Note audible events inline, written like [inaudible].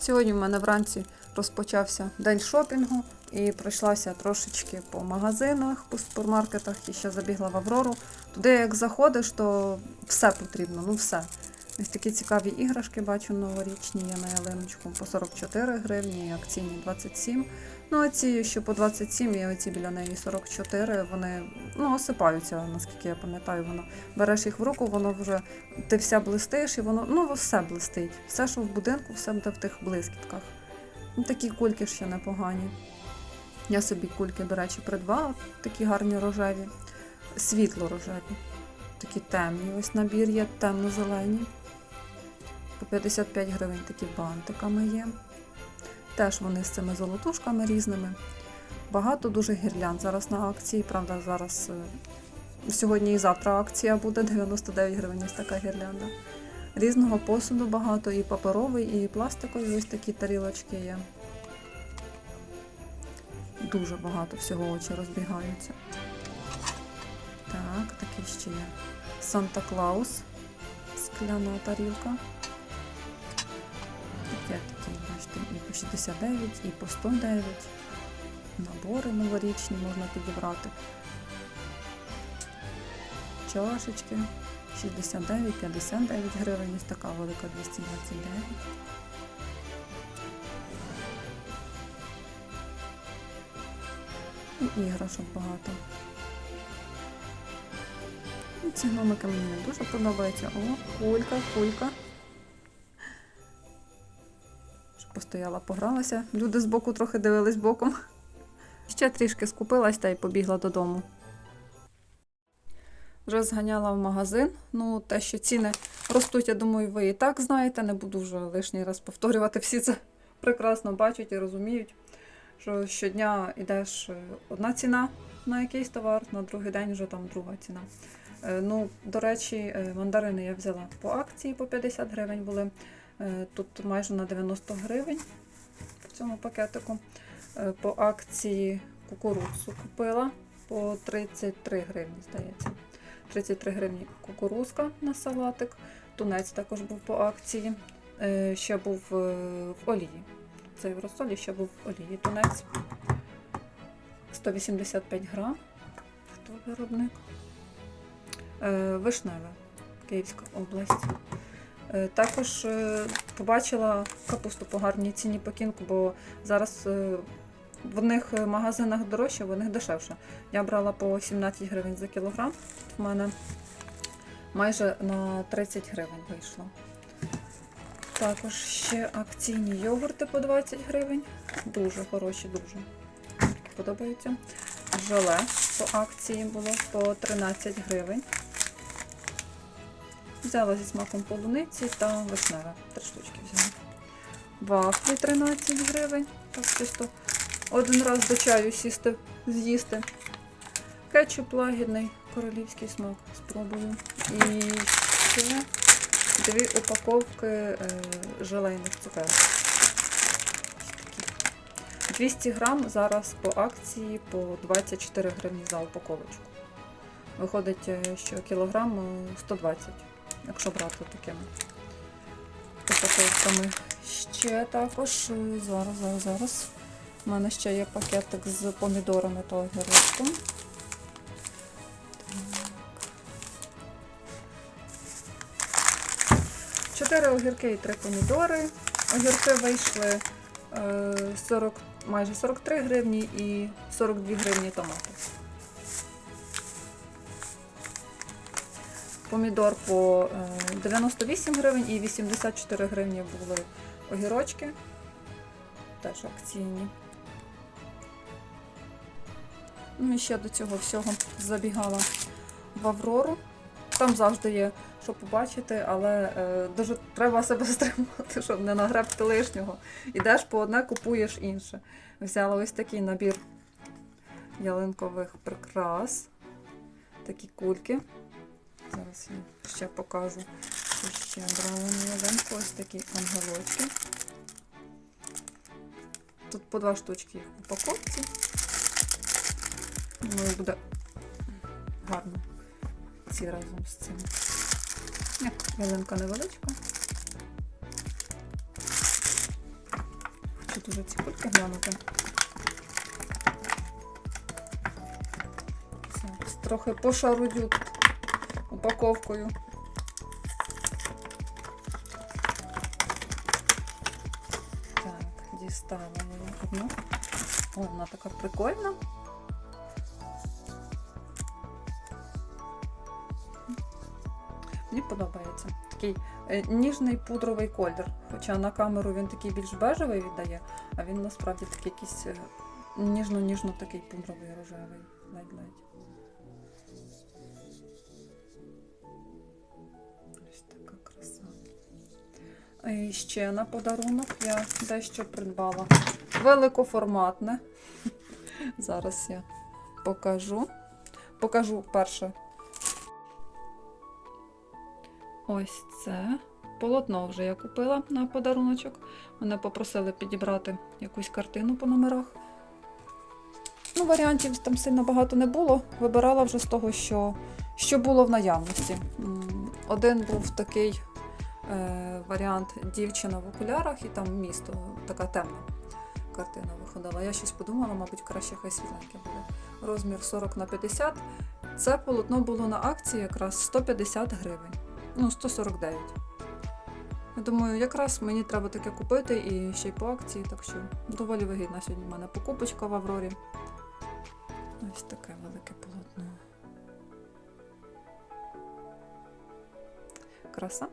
Сьогодні в мене вранці розпочався день шопінгу і пройшлася трошечки по магазинах, по супермаркетах і ще забігла в Аврору. Туди, як заходиш, то все потрібно, ну все. Ось такі цікаві іграшки бачу новорічні, є на ялиночку по 44 гривні, акційні 27. Ну, а ці, що по 27, і оці біля неї 44, вони ну, осипаються, наскільки я пам'ятаю, воно береш їх в руку, воно вже ти вся блистиш, і воно ну все блистить. Все, що в будинку, все буде в тих блискітках. Ну, такі кульки ще непогані. Я собі кульки, до речі, придбала, такі гарні рожеві, світло рожеві, такі темні. Ось набір є темно-зелені. По 55 гривень такі бантиками є. Теж вони з цими золотушками різними. Багато дуже гірлянд зараз на акції. Правда, зараз е, сьогодні і завтра акція буде 99 гривень ось така гірлянда. Різного посуду багато, і паперовий, і пластикові ось такі тарілочки є. Дуже багато всього очі розбігаються. Так, такий ще є. Санта Клаус. Скляна тарілка. 69, і по 109. Набори новорічні можна підібрати. Чашечки 69, 59 гривень, ось така велика 229. І іграшок багато. І ці гномики мені не дуже подобаються. О, кулька, кулька. Постояла, погралася. Люди збоку трохи дивились боком. Ще трішки скупилась та й побігла додому. Вже зганяла в магазин. Ну, те, що ціни ростуть, я думаю, ви і так знаєте. Не буду вже лишній раз повторювати. Всі це прекрасно бачать і розуміють, що щодня йдеш е, одна ціна на якийсь товар, на другий день вже там друга ціна. Е, Ну, до речі, е, мандарини я взяла по акції по 50 гривень були. Е, Тут майже на 90 гривень в цьому пакетику. Е, По акції кукурудзу купила по 33 гривні, здається. 33 гривні кукурузка на салатик. Тунець також був по акції. Е, Ще був в олії. Це в розсолі ще був в олії тунець. 185 грам. Хто виробник? Вишневе, Київська область. Е, Також е, побачила капусту по гарній ціні по кінку, бо зараз е, в одних магазинах дорожче, в одних дешевше. Я брала по 17 гривень за кілограм. В мене майже на 30 гривень вийшло. Також ще акційні йогурти по 20 гривень. Дуже хороші, дуже. Подобаються. Желе по акції було по 13 гривень. Взяла зі смаком полуниці та вишневе. Три штучки взяла. Вафлі 13 гривень. Так чисто один раз до чаю сісти, з'їсти. Кетчуп лагідний, королівський смак. Спробую. І ще дві упаковки е, желейних цукерок. 200 грам зараз по акції по 24 гривні за упаковочку. Виходить, е, що кілограм е, 120, якщо брати такими упаковками. Ще також, е, зараз, зараз, зараз. У мене ще є пакетик з помідорами та огірочком. Чотири огірки і три помідори. Огірки вийшли е, 40, майже 43 гривні і 42 гривні томати. Помідор по е, 98 гривень і 84 гривні були огірочки. Теж акційні. Ну і ще до цього всього забігала в Аврору. Там завжди є що побачити, але е, дуже треба себе стримувати, [laughs] щоб не нагребти лишнього. Ідеш по одне, купуєш інше. Взяла ось такий набір ялинкових прикрас. Такі кульки. Зараз я ще покажу, що ще брала на ялинку. Ось такі ангелочки. Тут по два штучки їх в упаковці. Ну і буде гарно ці разом з цим. Як ялинка невеличка. дуже ці кульки глянути. Трохи пошарудю упаковкою. Так, дістала я одну. О, вона така прикольна. Мені подобається. Такий е, ніжний пудровий колір. Хоча на камеру він такий більш бежевий віддає, а він насправді такий якийсь е, ніжно-ніжно такий пудровий рожевий. Ледь-ледь. І ще на подарунок я дещо придбала. Великоформатне. [laughs] Зараз я покажу. Покажу перше. Ось це полотно вже я купила на подаруночок. Мене попросили підібрати якусь картину по номерах. Ну, варіантів там сильно багато не було. Вибирала вже з того, що, що було в наявності. Один був такий варіант дівчина в окулярах і там місто, така темна картина виходила. Я щось подумала, мабуть, краще хай світленьке буде. Розмір 40 на 50. Це полотно було на акції якраз 150 гривень. Ну, 149. Я думаю, якраз мені треба таке купити і ще й по акції, так що доволі вигідна сьогодні в мене покупочка в Аврорі. Ось таке велике полотно. Краса.